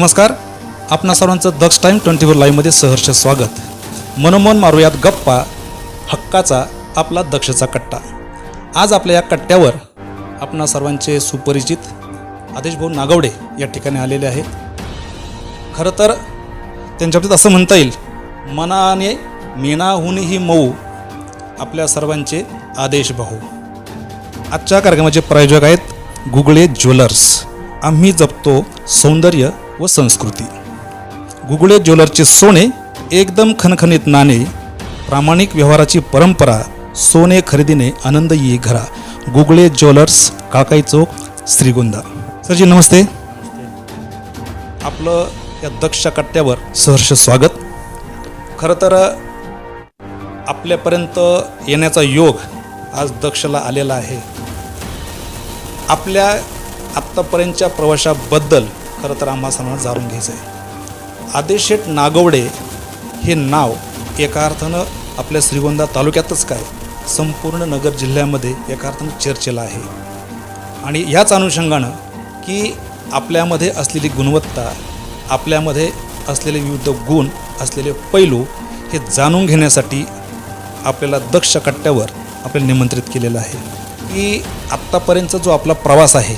नमस्कार. आपणा सर्वांचं दक्ष टाईम ट्वेंटी फोर लाईव्हमध्ये सहर्ष स्वागत. मनोमन मारूयात गप्पा हक्काचा आपला दक्षचा कट्टा. आज आपल्या या कट्ट्यावर आपणा सर्वांचे सुपरिचित आदेशभाऊ नागवडे या ठिकाणी आलेले आहेत. खरं तर त्यांच्याबाबतीत असं म्हणता येईल मनाने मेनाहूनही मऊ आपल्या सर्वांचे आदेश भाऊ. आजच्या कार्यक्रमाचे प्रायोजक आहेत गुगळे ज्वेलर्स. आम्ही जपतो सौंदर्य व संस्कृती. गुगळे ज्वेलर्सचे सोने एकदम खणखणीत नाणे प्रामाणिक व्यवहाराची परंपरा सोने खरेदीने आनंद येई घरा. गुगळे ज्वेलर्स काकाई चौक श्रीगोंदा. सरजी नमस्ते. आपलं या दक्ष कट्ट्यावर सहर्ष स्वागत. खरं तर आपल्यापर्यंत येण्याचा योग आज दक्षला आलेला आहे. आपल्या आत्तापर्यंतच्या प्रवाशाबद्दल खरं तर आम्हा सर्वांना जाणून घ्यायचं आहे आदेश शेठ नागवडे हे नाव एका अर्थानं आपल्या श्रीगोंदा तालुक्यातच काय संपूर्ण नगर जिल्ह्यामध्ये एका अर्थानं चर्चेला आहे. आणि याच अनुषंगानं की आपल्यामध्ये असलेली गुणवत्ता आपल्यामध्ये असलेले विविध गुण असलेले पैलू हे जाणून घेण्यासाठी आपल्याला दक्ष कट्ट्यावर आपल्याला निमंत्रित केलेलं आहे. की आत्तापर्यंतचा जो आपला प्रवास आहे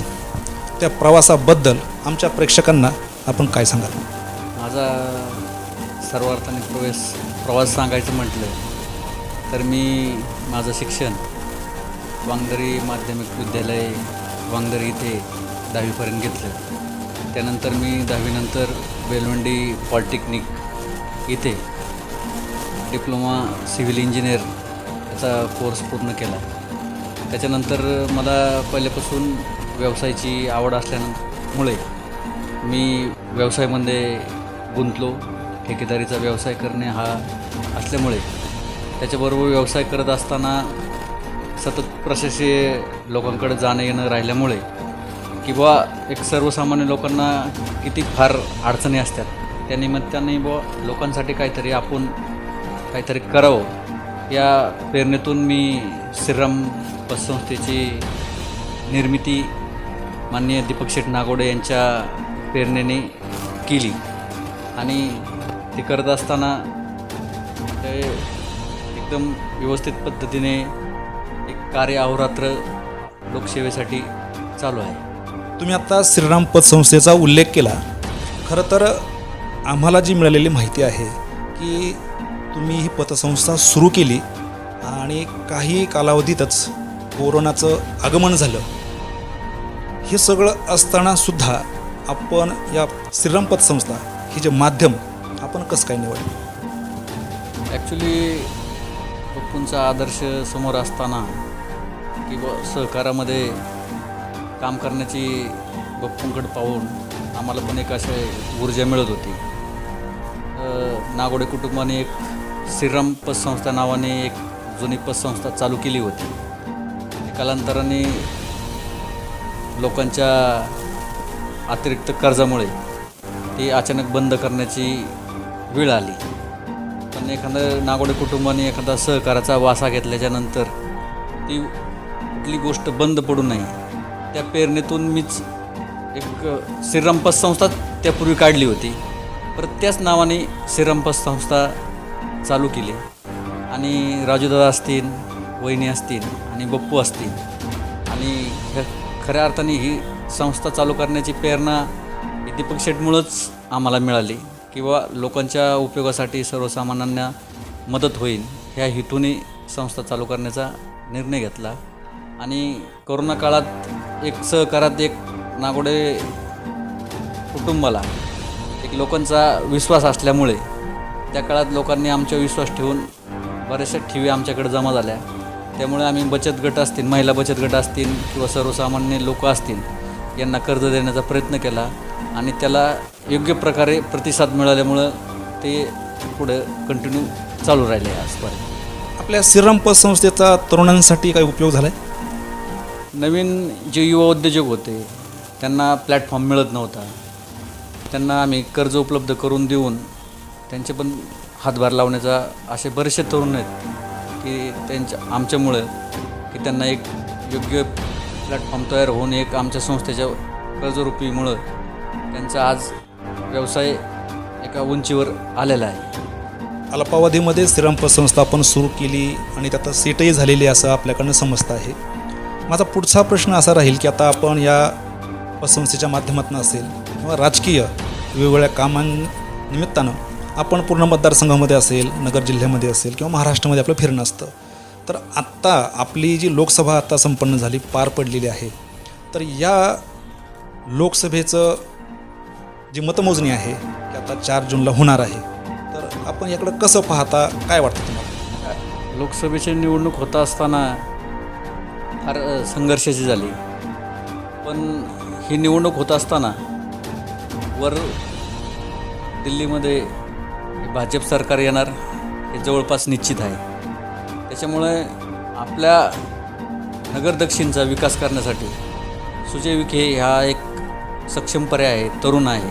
त्या प्रवासाबद्दल आमच्या प्रेक्षकांना आपण काय सांगाल? माझा सर्वार्थाने प्रवेश प्रवास सांगायचं म्हटलं तर मी माझं शिक्षण वांगदरी माध्यमिक विद्यालय वांगदरी इथे दहावीपर्यंत घेतलं. त्यानंतर मी दहावीनंतर बेलवंडी पॉलिटेक्निक इथे डिप्लोमा सिव्हिल इंजिनियर याचा कोर्स पूर्ण केला. त्याच्यानंतर मला पहिल्यापासून व्यवसायाची आवड असल्यामुळे मी व्यवसायामध्ये गुंतलो. ठेकेदारीचा व्यवसाय करणे हा असल्यामुळे त्याच्याबरोबर व्यवसाय करत असताना सतत प्रशासकीय लोकांकडे जाणं येणं राहिल्यामुळे किंवा एक सर्वसामान्य लोकांना किती फार अडचणी असतात. त्या निमित्ताने बुवा लोकांसाठी काहीतरी आपण काहीतरी करावं. या प्रेरणेतून मी श्रीराम पतसंस्थेची निर्मिती माननीय दीपक शेठ नागोडे यांच्या प्रेरणेने केली. आणि ते करत असताना ते एकदम व्यवस्थित पद्धतीने एक कार्य अहोरात्र लोकसेवेसाठी चालू आहे. तुम्ही आत्ता श्रीराम पतसंस्थेचा उल्लेख केला. खरं तर आम्हाला जी मिळालेली माहिती आहे की तुम्ही ही पतसंस्था सुरू केली आणि काही कालावधीतच कोरोनाचं आगमन झालं. हे सगळं असताना सुद्धा आपण या श्रीराम पतसंस्था हे जे माध्यम आपण कसं काय निवडलं? ॲक्च्युली पप्पूंचा आदर्श समोर असताना किंवा सहकारामध्ये काम करण्याची बप्पूंकडे पाहून आम्हाला पण एक असे ऊर्जा मिळत होती. नागोडे कुटुंबाने एक श्रीराम पतसंस्था नावाने एक जुनी पतसंस्था चालू केली होती. कालांतराने लोकांच्या अतिरिक्त कर्जामुळे ती अचानक बंद करण्याची वेळ आली. पण एखादं नागोडे कुटुंबाने एखादा सहकाराचा वासा घेतल्याच्यानंतर ती कुठली गोष्ट बंद पडू नये त्या प्रेरणेतून मीच एक श्रीरामपत संस्था त्यापूर्वी काढली होती. परत त्याच नावाने श्रीरामपत संस्था चालू केली. आणि राजूदादा असतील वहिनी असतील आणि बप्पू असतील. आणि ह्या खऱ्या अर्थाने ही संस्था चालू करण्याची प्रेरणा दीपक शेटमुळंच आम्हाला मिळाली किंवा लोकांच्या उपयोगासाठी सर्वसामान्यांना मदत होईल ह्या हेतूने संस्था चालू करण्याचा निर्णय घेतला. आणि कोरोना काळात एक सहकारात एक नागोडे कुटुंबाला एक लोकांचा विश्वास असल्यामुळे त्या काळात लोकांनी आमच्या विश्वास ठेवून बऱ्याचशा ठेवी आमच्याकडे जमा झाल्या. त्यामुळे आम्ही बचत गट असतील महिला बचत गट असतील किंवा सर्वसामान्य लोक असतील यांना कर्ज देण्याचा प्रयत्न केला आणि त्याला योग्य प्रकारे प्रतिसाद मिळाल्यामुळं ते पुढं कंटिन्यू चालू राहिले आजपर्यंत. आपल्या श्रीराम पतसंस्थेचा तरुणांसाठी काय उपयोग झाला आहे नवीन जे युवा उद्योजक होते त्यांना प्लॅटफॉर्म मिळत नव्हता. त्यांना आम्ही कर्ज उपलब्ध करून देऊन त्यांचे पण हातभार लावण्याचा असे बरेचसे तरुण आहेत की त्यांच्या आमच्यामुळं की त्यांना एक योग्य प्लॅटफॉर्म तयार होऊन एक आमच्या संस्थेच्या कर्जरूपीमुळं त्यांचा आज व्यवसाय एका उंचीवर आलेला आहे. अल्पावधीमध्ये श्रीराम संस्थापन आपण सुरू केली आणि त्यात सीटही झालेली असं आपल्याकडनं समजतं आहे. माझा पुढचा प्रश्न असा राहील की आता आपण या पतसंस्थेच्या माध्यमातून असेल किंवा राजकीय वेगवेगळ्या कामांनिमित्तानं आपण पूर्ण मतदारसंघामध्ये असेल नगर जिल्ह्यामध्ये असेल किंवा महाराष्ट्रामध्ये आपलं फिरणं असतं. तर आत्ता आपली जी लोकसभा आता संपन्न झाली पार पडलेली आहे. तर या लोकसभेचं जी मतमोजणी आहे की आता चार जूनला होणार आहे. तर आपण याकडं कसं पाहता काय वाटतं तुम्हाला? लोकसभेची निवडणूक होत असताना फार संघर्षाची झाली. पण ही निवडणूक होत असताना वर दिल्लीमध्ये भाजप सरकार येणार हे जवळपास निश्चित आहे. त्याच्यामुळे आपल्या नगर दक्षिणचा विकास करण्यासाठी सुजय विखे हा एक सक्षम पर्याय आहे तरुण आहे.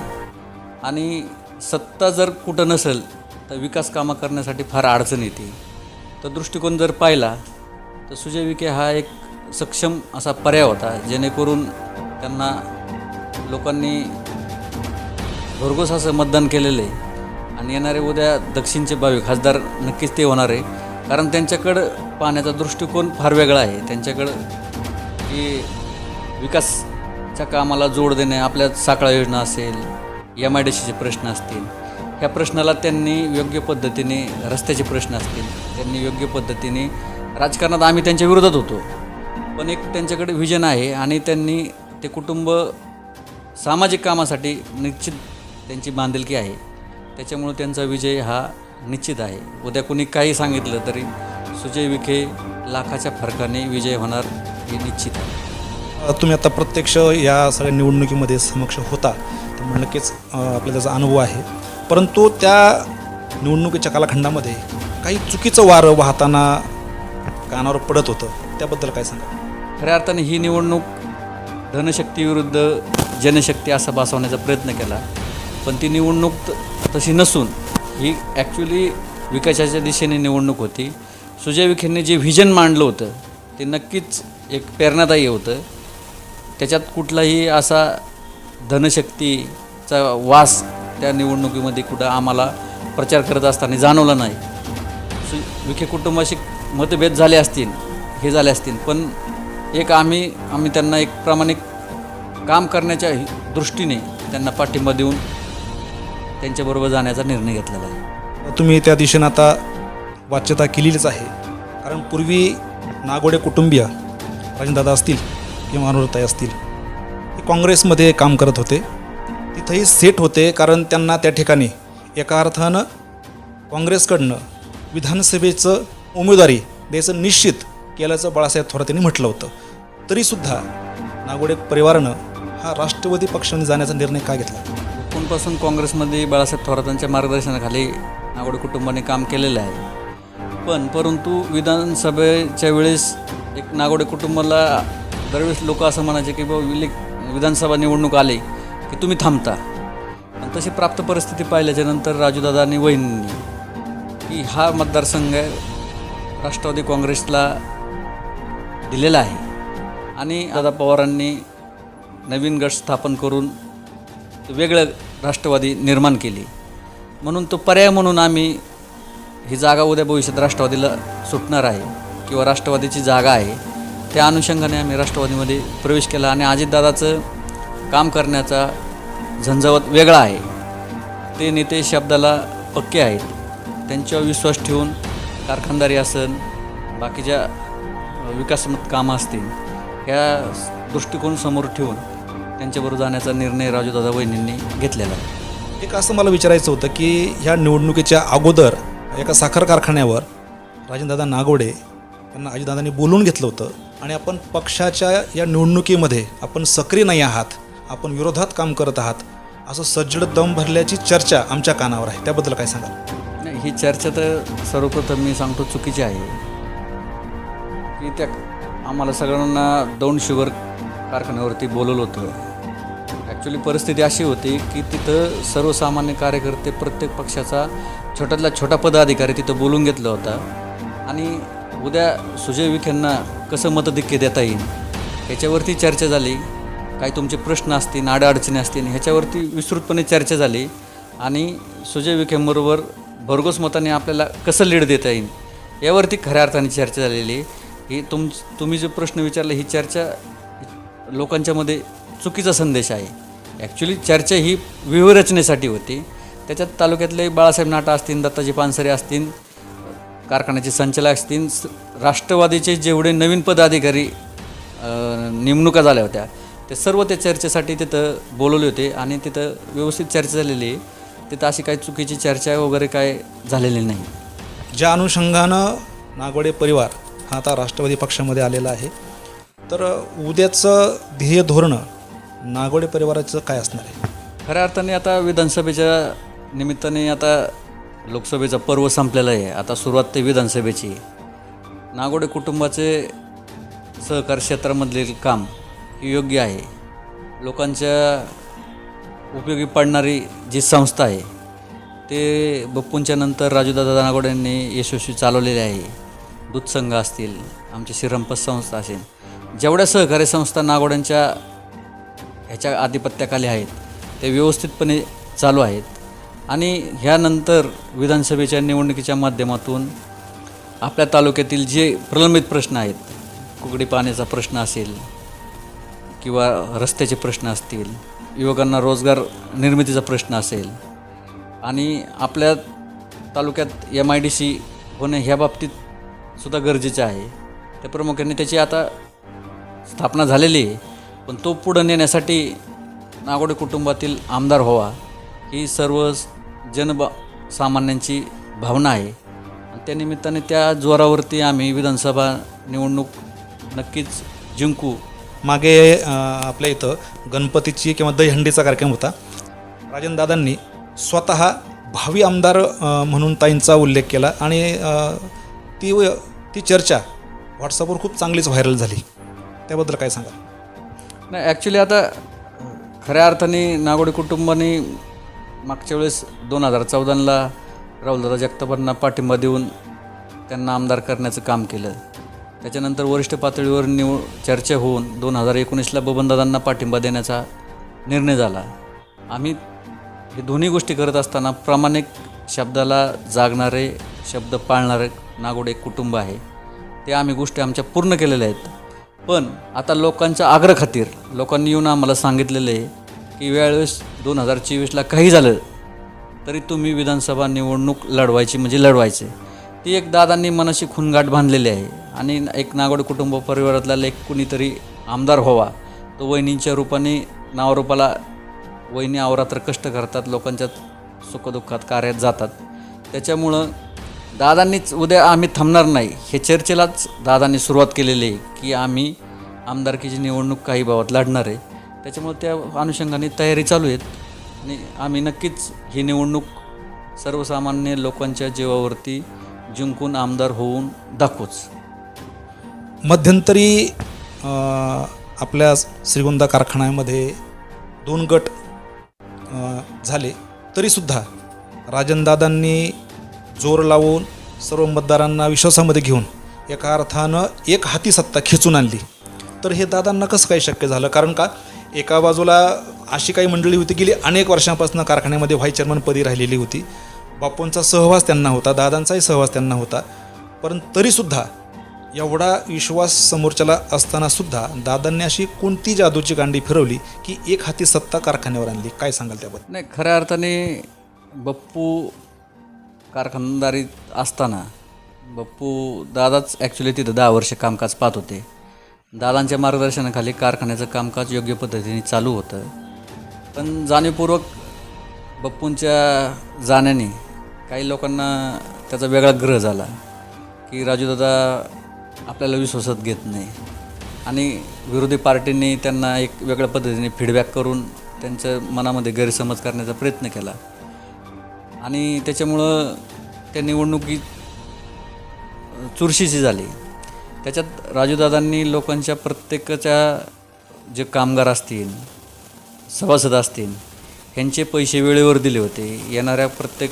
आणि सत्ता जर कुठं नसेल तर विकास कामं करण्यासाठी फार अडचण येते. तर दृष्टिकोन जर पाहिला तर सुजय विखे हा एक सक्षम असा पर्याय होता जेणेकरून त्यांना लोकांनी भरघोस असं मतदान केलेलं आहे. आणि येणारे उद्या दक्षिणचे भावी खासदार नक्कीच ते होणार आहे. कारण त्यांच्याकडं पाहण्याचा दृष्टिकोन फार वेगळा आहे. त्यांच्याकडं की विकासच्या कामाला जोड देणे आपल्या साखळा योजना असेल एम आय डी सीचे प्रश्न असतील ह्या प्रश्नाला त्यांनी योग्य पद्धतीने रस्त्याचे प्रश्न असतील त्यांनी योग्य पद्धतीने राजकारणात आम्ही त्यांच्या विरोधात होतो. पण एक त्यांच्याकडे व्हिजन आहे आणि त्यांनी ते कुटुंब सामाजिक कामासाठी निश्चित त्यांची बांधिलकी आहे. त्याच्यामुळे त्यांचा विजय हा निश्चित आहे. उद्या कुणी काही सांगितलं तरी सुजय विखे लाखाच्या फरकाने विजय होणार हे निश्चित आहे. तुम्ही आता प्रत्यक्ष या सगळ्या निवडणुकीमध्ये समक्ष होता. त्यामुळे नक्कीच अ, आपल्याला त्याचा अनुभव आहे. परंतु त्या निवडणुकीच्या कालखंडामध्ये काही चुकीचं वारं वाहताना कानावर पडत होतं. त्याबद्दल काय सांगा? खऱ्या अर्थाने ही निवडणूक धनशक्ती विरुद्ध जनशक्ती असा बसवण्याचा प्रयत्न केला. पण ती निवडणूक तशी नसून ही ॲक्च्युली विकासाच्या दिशेने निवडणूक होती. सुजय विखेंनी जे व्हिजन मांडलं होतं ते नक्कीच एक प्रेरणादायी होतं. त्याच्यात कुठलाही असा धनशक्तीचा वास त्या निवडणुकीमध्ये कुठं आम्हाला प्रचार करत असताना जाणवला नाही. सु विखे कुटुंबाशी मतभेद झाले असतील हे झाले असतील पण एक आम्ही आम्ही त्यांना एक प्रामाणिक काम करण्याच्या दृष्टीने त्यांना पाठिंबा देऊन त्यांच्याबरोबर जाण्याचा निर्णय घेतलेला आहे. तुम्ही त्या दिशेनं आता वाच्यता केलेलीच आहे. कारण पूर्वी नागोडे कुटुंबीय राजनदादा असतील किंवा अनुरताई असतील हे काँग्रेसमध्ये काम करत होते. तिथंही सेट होते कारण त्यांना त्या ठिकाणी एका अर्थानं काँग्रेसकडनं विधानसभेचं उमेदवारी द्यायचं निश्चित केल्याचं बाळासाहेब थोरात यांनी म्हटलं होतं. तरीसुद्धा नागोडे परिवारानं हा राष्ट्रवादी पक्षाने जाण्याचा निर्णय का घेतला? पासून काँग्रेसमध्ये बाळासाहेब थोरातांच्या मार्गदर्शनाखाली नागोडे कुटुंबाने काम केलेलं आहे. पण परंतु विधानसभेच्या वेळेस एक नागोडे कुटुंबाला दरवेळेस लोक असं म्हणायचे की बाबा विले विधानसभा निवडणूक आली की तुम्ही थांबता. आणि तशी प्राप्त परिस्थिती पाहिल्याच्यानंतर राजूदादा आणि वहिनी की हा मतदारसंघ राष्ट्रवादी काँग्रेसला दिलेला आहे. आणि दादा पवारांनी नवीन गट स्थापन करून वेगळं राष्ट्रवादी निर्माण केली. म्हणून तो पर्याय म्हणून आम्ही ही जागा उद्या भविष्यात राष्ट्रवादीला सुटणार आहे किंवा राष्ट्रवादीची जागा आहे. त्या अनुषंगाने आम्ही राष्ट्रवादीमध्ये प्रवेश केला आणि अजितदादाचं काम करण्याचा झंझावत वेगळा आहे. ते नेते शब्दाला पक्के आहेत. त्यांच्यावर विश्वास ठेवून कारखानदारी असेल बाकीच्या विकासात्मक कामं असतील ह्या दृष्टिकोन समोर ठेवून त्यांच्याबरोबर जाण्याचा निर्णय राजूदादा वहिनींनी घेतलेला आहे. एक असं मला विचारायचं होतं की ह्या निवडणुकीच्या अगोदर एका साखर कारखान्यावर राजनदादा नागोडे यांना अजितदादांनी बोलवून घेतलं होतं आणि आपण पक्षाच्या या निवडणुकीमध्ये आपण सक्रिय नाही आहात आपण विरोधात काम करत आहात असं सज्जड दम भरल्याची चर्चा आमच्या कानावर आहे. त्याबद्दल काय सांगाल? नाही ही चर्चा तर सर्वप्रथम मी सांगतो चुकीची आहे. की त्या आम्हाला सगळ्यांना दौंड शुगर कारखान्यावरती बोलवलं होतं. ॲक्च्युली परिस्थिती अशी होती की तिथं सर्वसामान्य कार्यकर्ते प्रत्येक पक्षाचा छोट्यातला छोटा पदाधिकारी तिथं बोलून घेतला होता. आणि उद्या सुजय विखेंना कसं मतधिक्य देता येईल? याच्यावरती चर्चा झाली. काही तुमचे प्रश्न असतील अडचणी असतील ह्याच्यावरती विस्तृतपणे चर्चा झाली. आणि सुजय विखेंबरोबर भरघोस मताने आपल्याला कसं लीड देता येईल यावरती खऱ्या अर्थाने चर्चा झालेली आहे. ही तुम तुम्ही जो प्रश्न विचारला ही चर्चा लोकांच्यामध्ये चुकीचा संदेश आहे. ॲक्च्युली चर्चा ही व्यूहरचनेसाठी होती. त्याच्यात तालुक्यातले बाळासाहेब नाटा असतील दत्ताजी पानसरे असतील कारखान्याचे संचालक असतील राष्ट्रवादीचे जेवढे नवीन पदाधिकारी नेमणुका झाल्या होत्या ते सर्व त्या चर्चेसाठी तिथं बोलवले होते आणि तिथं व्यवस्थित चर्चा झालेली आहे. तिथं अशी काही चुकीची चर्चा वगैरे काय झालेली नाही. ज्या अनुषंगानं नागवडे परिवार हा आता राष्ट्रवादी पक्षामध्ये आलेला आहे तर उद्याचं ध्येय धोरणं नागोडे परिवाराचं काय असणार आहे? खऱ्या अर्थाने आता विधानसभेच्या निमित्ताने आता लोकसभेचा पर्व संपलेला आहे. आता सुरुवात ते विधानसभेची आहे. नागोडे कुटुंबाचे सहकार क्षेत्रामधील काम हे योग्य आहे. लोकांच्या उपयोगी पडणारी जी संस्था आहे ते बप्पूंच्या नंतर राजूदादा नागोडे यांनी यशस्वी चालवलेले आहे. दूध संघ असतील आमची श्रीरंपत संस्था असेल जेवढ्या सहकारी संस्था नागोड्यांच्या ह्याच्या आधिपत्याखाली आहेत. ते व्यवस्थितपणे चालू आहेत. आणि ह्यानंतर विधानसभेच्या निवडणुकीच्या माध्यमातून आपल्या तालुक्यातील जे प्रलंबित प्रश्न आहेत कुकडी पाण्याचा प्रश्न असेल किंवा रस्त्याचे प्रश्न असतील युवकांना रोजगार निर्मितीचा प्रश्न असेल आणि आपल्या तालुक्यात एम आय डी सी होणे ह्या बाबतीत सुद्धा गरजेचं आहे. त्या प्रामुख्याने त्याची आता स्थापना झालेली आहे. पण तो पुढं नेण्यासाठी नागोडे कुटुंबातील आमदार व्हावा ही सर्व जनब सामान्यांची भावना आहे. आणि त्यानिमित्ताने त्या जोरावरती आम्ही विधानसभा निवडणूक नक्कीच जिंकू. मागे आपल्या इथं गणपतीची किंवा दहीहंडीचा कार्यक्रम होता. राजन दादांनी स्वतः भावी आमदार म्हणून ताईंचा उल्लेख केला आणि ती ती चर्चा व्हॉट्सअपवर खूप चांगलीच व्हायरल झाली. त्याबद्दल काय सांगा नाही ॲक्च्युली आता खऱ्या अर्थाने नागोडे कुटुंबाने मागच्या वेळेस दोन हजार चौदाला राहुलदादा जगतापांना पाठिंबा देऊन त्यांना आमदार करण्याचं काम केलं. त्याच्यानंतर वरिष्ठ पातळीवर निव चर्चा होऊन दोन हजार एकोणीसला बबनदादांना पाठिंबा देण्याचा निर्णय झाला. आम्ही हे दोन्ही गोष्टी करत असताना प्रामाणिक शब्दाला जागणारे शब्द पाळणारे नागोडे कुटुंब आहे. ते आम्ही गोष्टी आमच्या पूर्ण केलेल्या आहेत. पण आता लोकांच्या आग्रह खातीर लोकांनी येऊन आम्हाला सांगितलेलं आहे की वेळेस दोन हजार चोवीसला काही झालं तरी तुम्ही विधानसभा निवडणूक लढवायची म्हणजे लढवायचे. ती एक दादांनी मनाशी खुनगाठ बांधलेली आहे आणि एक नागोड कुटुंब परिवारातला एक कुणीतरी आमदार व्हावा तो वहिनींच्या रूपाने नावरूपाला वहिनी अवरात्र कष्ट करतात लोकांच्या सुखदुःखात कार्यात जातात. त्याच्यामुळं दादांनीच उद्या आम्ही थांबणार नाही. हे चर्चेलाच दादांनी सुरुवात केलेली आहे की आम्ही आमदारकीची निवडणूक काही भावात लढणार आहे. त्याच्यामुळे त्या अनुषंगाने तयारी चालू आहेत. आणि आम्ही नक्कीच ही निवडणूक सर्वसामान्य लोकांच्या जीवावरती जिंकून आमदार होऊन दाखवूच. मध्यंतरी आपल्या श्रीगोंदा कारखान्यामध्ये दोन गट झाले. तरीसुद्धा राजनदादांनी जोर लावून सर्व मतदारांना विश्वासामध्ये घेऊन एका अर्थानं एक हाती सत्ता खेचून आणली. तर हे दादांना कसं काय शक्य झालं? कारण का एका बाजूला अशी काही मंडळी होती गेली अनेक वर्षांपासून कारखान्यामध्ये व्हाईस चेअरमनपदी राहिलेली होती. बापूंचा सहवास त्यांना होता दादांचाही सहवास त्यांना होता. पण तरीसुद्धा एवढा विश्वास समोरच्याला असतानासुद्धा दादांनी अशी कोणती जादूची गांडी फिरवली की एक हाती सत्ता कारखान्यावर आणली? काय सांगाल त्याबद्दल? नाही खऱ्या अर्थाने बप्पू कारखानदारीत असताना बप्पू दादाच ॲक्च्युली तिथं दहा वर्ष कामकाज पाहत होते. दादांच्या मार्गदर्शनाखाली कारखान्याचं कामकाज योग्य पद्धतीने चालू होतं. पण जाणीवपूर्वक बप्पूंच्या जाण्याने काही लोकांना त्याचा वेगळा ग्रह झाला की राजूदादा आपल्याला विश्वासात घेत नाही. आणि विरोधी पार्टींनी त्यांना एक वेगळ्या पद्धतीने फीडबॅक करून त्यांच्या मनामध्ये गैरसमज करण्याचा प्रयत्न केला. आणि त्याच्यामुळं त्या निवडणुकीत चुरशीची झाली. त्याच्यात राजूदादांनी लोकांच्या प्रत्येकाच्या जे कामगार असतील सभासद असतील ह्यांचे पैसे वेळेवर दिले होते. येणाऱ्या प्रत्येक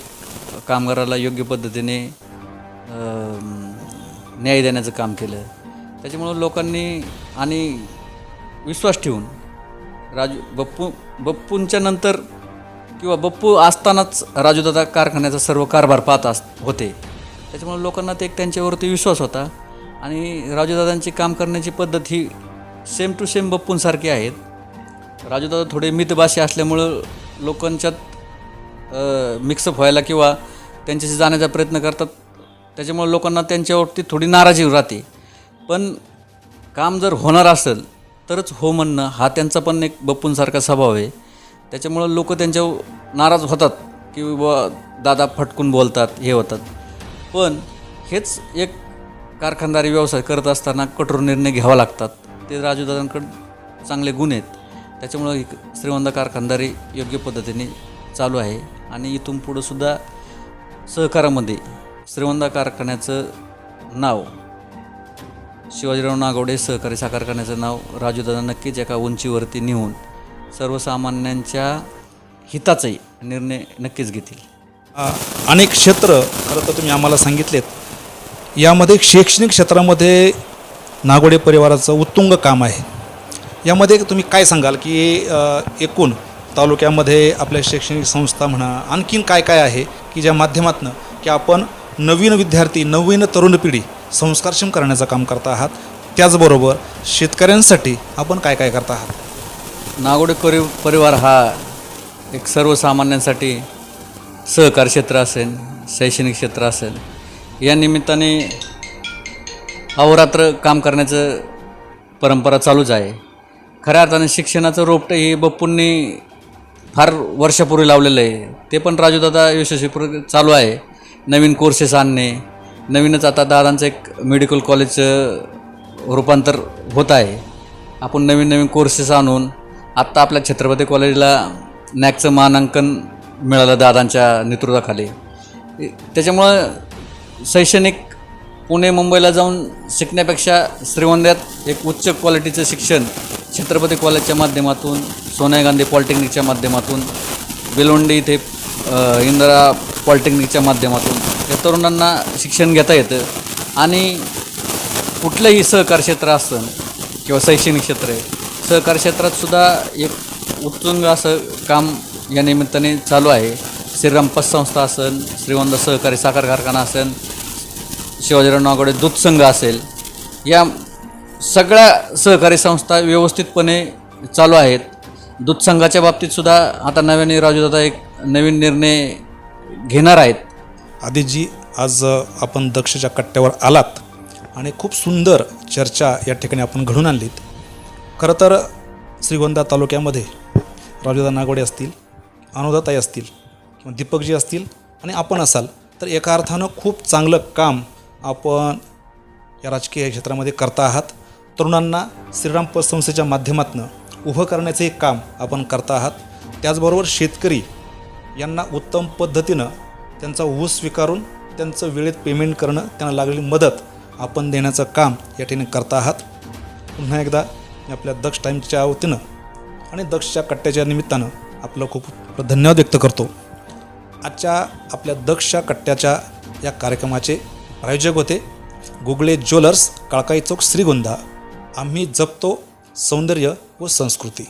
कामगाराला योग्य पद्धतीने न्याय देण्याचं काम केलं. त्याच्यामुळं लोकांनी आणि विश्वास ठेवून राजू बप्पू बप्पूंच्या नंतर किंवा बप्पू असतानाच राजूदादा कारखान्याचा सर्व कारभार पाहत अस होते. त्याच्यामुळे लोकांना ते एक त्यांच्यावरती विश्वास होता. आणि राजूदादांची काम करण्याची पद्धत ही सेम टू सेम बप्पूंसारखी आहेत. राजूदादा थोडे मितभाषी असल्यामुळं लोकांच्यात मिक्सअप व्हायला किंवा त्यांच्याशी जाण्याचा प्रयत्न करतात. त्याच्यामुळे लोकांना त्यांच्यावरती थोडी नाराजी राहते. पण काम जर होणार असेल तरच हो म्हणणं हा त्यांचा पण एक बप्पूंसारखा स्वभाव आहे. त्याच्यामुळं लोक त्यांच्यावर नाराज होतात की बुवा दादा फटकून बोलतात हे होतात. पण हेच एक कारखानदारी व्यवसाय करत असताना कठोर निर्णय घ्यावा लागतात. ते राजूदादांकडे चांगले गुण आहेत. त्याच्यामुळं श्रीमंत कारखानदारी योग्य पद्धतीने चालू आहे. आणि इथून पुढंसुद्धा सहकारामध्ये श्रीमंत कारखान्याचं नाव शिवाजीराव नागवडे सहकारी साखर कारखान्याचं नाव राजूदादा नक्कीच एका उंचीवरती नेऊन सर्वसामान्यांच्या हिताचाही निर्णय नक्कीच घेतील. अनेक क्षेत्र खरं तर तुम्ही आम्हाला सांगितलेत यामध्ये शैक्षणिक क्षेत्रामध्ये नागोडे परिवाराचं उत्तुंग काम आहे. यामध्ये तुम्ही काय सांगाल की एकूण तालुक्यामध्ये आपल्या शैक्षणिक संस्था म्हणा आणखीन काय काय आहे की ज्या माध्यमातून की आपण नवीन विद्यार्थी नवीन तरुण पिढी संस्कारक्षम करण्याचं काम करता आहात? त्याचबरोबर शेतकऱ्यांसाठी आपण काय काय करता आहात? नागोडे परि परिवार हा एक सर्वसामान्यांसाठी सहकार क्षेत्र असेल शैक्षणिक क्षेत्र असेल. या निमित्ताने अहोरात्र काम करण्याचं परंपरा चालूच आहे. खऱ्या अर्थाने शिक्षणाचं रोपटं हे बप्पूंनी फार वर्षापूर्वी लावलेलं आहे. ते पण राजूदादा यशस्वीपूर्वी चालू आहे. नवीन कोर्सेस आणणे नवीनच आता दादांचं एक मेडिकल कॉलेजचं रूपांतर होत आहे. आपण नवीन नवीन कोर्सेस आणून आत्ता आपल्या छत्रपती कॉलेजला नॅकचं मानांकन मिळालं दादांच्या नेतृत्वाखाली. त्याच्यामुळं शैक्षणिक पुणे मुंबईला जाऊन शिकण्यापेक्षा श्रीवंद्यात एक उच्च क्वालिटीचं शिक्षण छत्रपती कॉलेजच्या माध्यमातून सोनिया गांधी पॉलिटेक्निकच्या माध्यमातून बेलोंडी इथे इंदिरा पॉलिटेक्निकच्या माध्यमातून या तरुणांना शिक्षण घेता येतं. आणि कुठलंही सहकार क्षेत्र असतं किंवा शैक्षणिक क्षेत्र आहे सहकार क्षेत्रात सुद्धा एक उत्तुंग असं काम या निमित्ताने चालू आहे. श्रीराम पतसंस्था असेल श्रीवंत सहकारी साखर कारखाना असेल शिवाजीराव नागोडे दूध संघ असेल या सगळ्या सहकारी संस्था व्यवस्थितपणे चालू आहेत. दूध संघाच्या बाबतीतसुद्धा आता नव्याने राजूदादा एक नवीन निर्णय घेणार आहेत. आदिजी आज आपण दक्षच्या कट्ट्यावर आलात आणि खूप सुंदर चर्चा या ठिकाणी आपण घडून आणलीत. खरं तर श्रीगोंदा तालुक्यामध्ये राजूदा नागोडे असतील अनुदाताई असतील किंवा दीपकजी असतील आणि आपण असाल तर एका अर्थानं खूप चांगलं काम आपण या राजकीय क्षेत्रामध्ये करता आहात. तरुणांना श्रीराम संस्थेच्या माध्यमातून उभं करण्याचं एक काम आपण करता आहात. त्याचबरोबर शेतकरी यांना उत्तम पद्धतीनं त्यांचा ऊस स्वीकारून त्यांचं वेळेत पेमेंट करणं त्यांना लागलेली मदत आपण देण्याचं काम या ठिकाणी करता आहात. पुन्हा एकदा आपल्या दक्ष टाईमच्या वतीनं आणि दक्षच्या कट्ट्याच्या निमित्तानं आपलं खूप धन्यवाद व्यक्त करतो. आजच्या आपल्या दक्षच्या कट्ट्याच्या या कार्यक्रमाचे प्रायोजक होते गुगळे ज्वेलर्स काळकाई चौक श्रीगोंदा. आम्ही जपतो सौंदर्य व संस्कृती.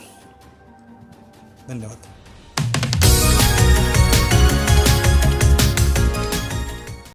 धन्यवाद.